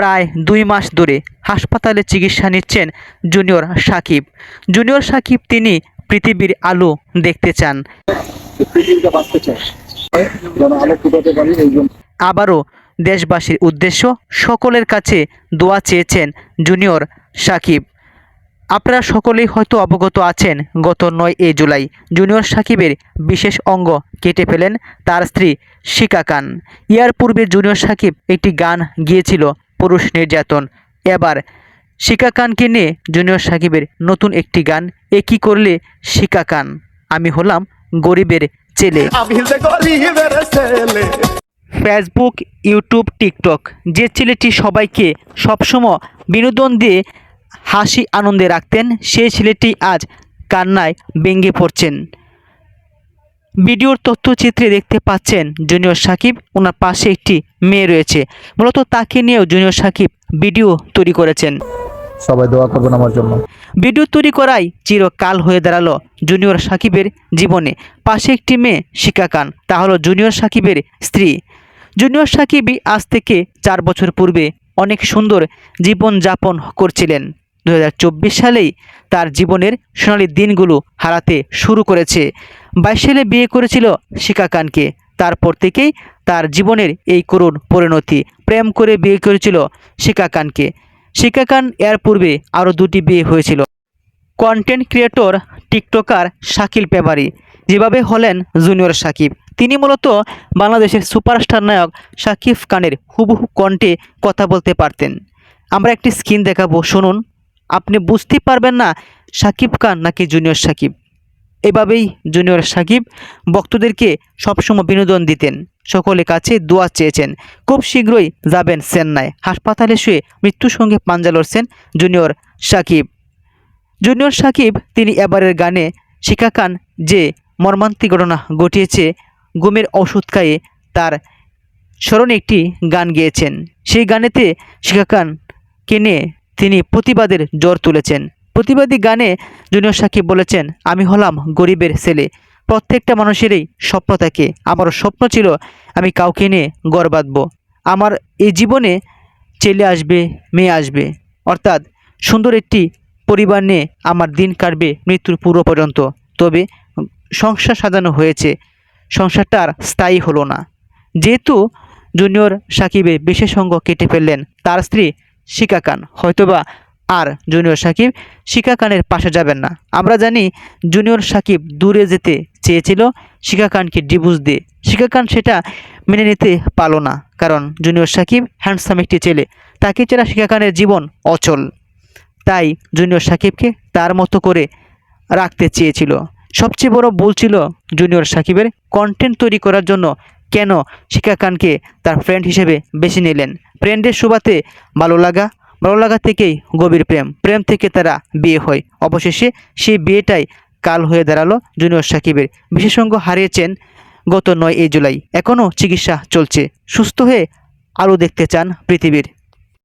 প্রায় দুই মাস ধরে হাসপাতালে চিকিৎসা নিচ্ছেন জুনিয়র সাকিব। জুনিয়র সাকিব তিনি পৃথিবীর আলো দেখতে চান। আবারও দেশবাসীর উদ্দেশ্য, সকলের কাছে দোয়া চেয়েছেন জুনিয়র সাকিব। আপনারা সকলেই হয়তো অবগত আছেন, গত নয় এ জুলাই জুনিয়র সাকিবের বিশেষ অঙ্গ কেটে ফেলেন তার স্ত্রী শিকা খান। ইয়ার পূর্বে জুনিয়র সাকিব একটি গান গিয়েছিল পুরুষ নির্যাতন। এবার শিকা খানকে নিয়ে জুনিয়র সাকিবের নতুন একটি গান এ কী করলে শিকা খান আমি হলাম ছেলে। গরিবের ছেলে। ফেসবুক ইউটিউব টিকটক যে ছেলেটি সবাইকে সবসময় বিনোদন দিয়ে হাসি আনন্দে রাখতেন সেই ছেলেটি আজ কান্নায় ভেঙে পড়ছেন। ভিডিওর তথ্যচিত্রে দেখতে পাচ্ছেন জুনিয়র সাকিব। ওনার পাশে একটি মেয়ে রয়েছে। মূলত তাকে নিয়েও জুনিয়র সাকিব ভিডিও তৈরি করেছেন। সবাই দোয়া করবেন আমার জন্য। ভিডিও তৈরি করাই চিরকাল হয়ে দাঁড়াল জুনিয়র সাকিবের জীবনে। পাশে একটি মেয়ে শিকা খান। তা হলো জুনিয়র সাকিবের স্ত্রী। জুনিয়র সাকিবই আজ থেকে চার বছর পূর্বে অনেক সুন্দর জীবন যাপন করছিলেন। দু হাজার চব্বিশ সালেই তার জীবনের সোনালি দিনগুলো হারাতে শুরু করেছে। বাইশ সালে বিয়ে করেছিল শিকা খানকে। তারপর থেকেই তার জীবনের এই করুণ পরিণতি প্রেম করে বিয়ে করেছিল শিকা খানকে। শিকা খান এর পূর্বে আরও দুটি বিয়ে হয়েছিল। কন্টেন্ট ক্রিয়েটর, টিকটকার শাকিল পেবারি যেভাবে হলেন জুনিয়র সাকিব। তিনি মূলত বাংলাদেশের সুপারস্টার নায়ক শাকিব খানের হুবহু কণ্ঠে কথা বলতে পারতেন। আমরা একটি স্ক্রিন দেখাবো, শুনুন। আপনি বুঝতে পারবেন না সাকিব খান নাকি জুনিয়র সাকিব। এভাবেই জুনিয়র সাকিব ভক্তদেরকে সবসময় বিনোদন দিতেন, সকলের কাছে দোয়া চেয়েছেন। খুব শীঘ্রই যাবেন চেন্নাই, হাসপাতালে শুয়ে মৃত্যুর সঙ্গে পাঞ্জা লড়ছেন জুনিয়র সাকিব। জুনিয়র সাকিব, তিনি এবারের গানে শিখা খান যে মর্মান্তিক ঘটনা ঘটিয়েছে গুমের ওষুধ খাইয়ে তার স্মরণে একটি গান গেয়েছেন। সেই গানেতে শিখা খানকে নিয়ে তিনি প্রতিবাদের জ্বর তুলেছেন। প্রতিবাদী গানে জুনিয়র সাকিব বলেছেন, আমি হলাম গরিবের ছেলে। প্রত্যেকটা মানুষেরই স্বপ্ন থাকে। আমারও স্বপ্ন ছিল, আমি কাউকে নিয়ে গড় বাঁধব। আমার এই জীবনে ছেলে আসবে, মেয়ে আসবে। অর্থাৎ সুন্দর একটি পরিবার নিয়ে আমার দিন কাটবে মৃত্যুর পূর্ব পর্যন্ত। তবে সংসার সাজানো হয়েছে। সংসারটা আর স্থায়ী হলো না। যেহেতু জুনিয়র সাকিবের বিশেষ অঙ্গ কেটে ফেললেন, তার স্ত্রী শিকা খান হয়তোবা আর জুনিয়র সাকিব শিকা পাশে যাবেন না। আমরা জানি জুনিয়র সাকিব দূরে যেতে চেয়েছিল শিকা খানকে দিয়ে। শিকা খান সেটা মেনে নিতে পারল না, কারণ জুনিয়র সাকিব হ্যান্ডসাম একটি ছেলে। তাকে ছাড়া শিকা জীবন অচল। তাই জুনিয়র সাকিবকে তার মতো করে রাখতে চেয়েছিল। সবচেয়ে বড় ভুল ছিল জুনিয়র সাকিবের কন্টেন্ট তৈরি করার জন্য কেন শিকা খানকে তার ফ্রেন্ড হিসেবে বেছে নিলেন? ফ্রেন্ডের সুবাতে ভালো লাগা ভালো লাগা থেকেই গভীর প্রেম। প্রেম থেকে তারা বিয়ে হয়। অবশেষে সেই বিয়েটাই কাল হয়ে দাঁড়াল জুনিয়র সাকিবের। বিশেষজ্ঞ হারিয়েছেন গত নয় এই জুলাই। এখনও চিকিৎসা চলছে। সুস্থ হয়ে আলো দেখতে চান পৃথিবীর।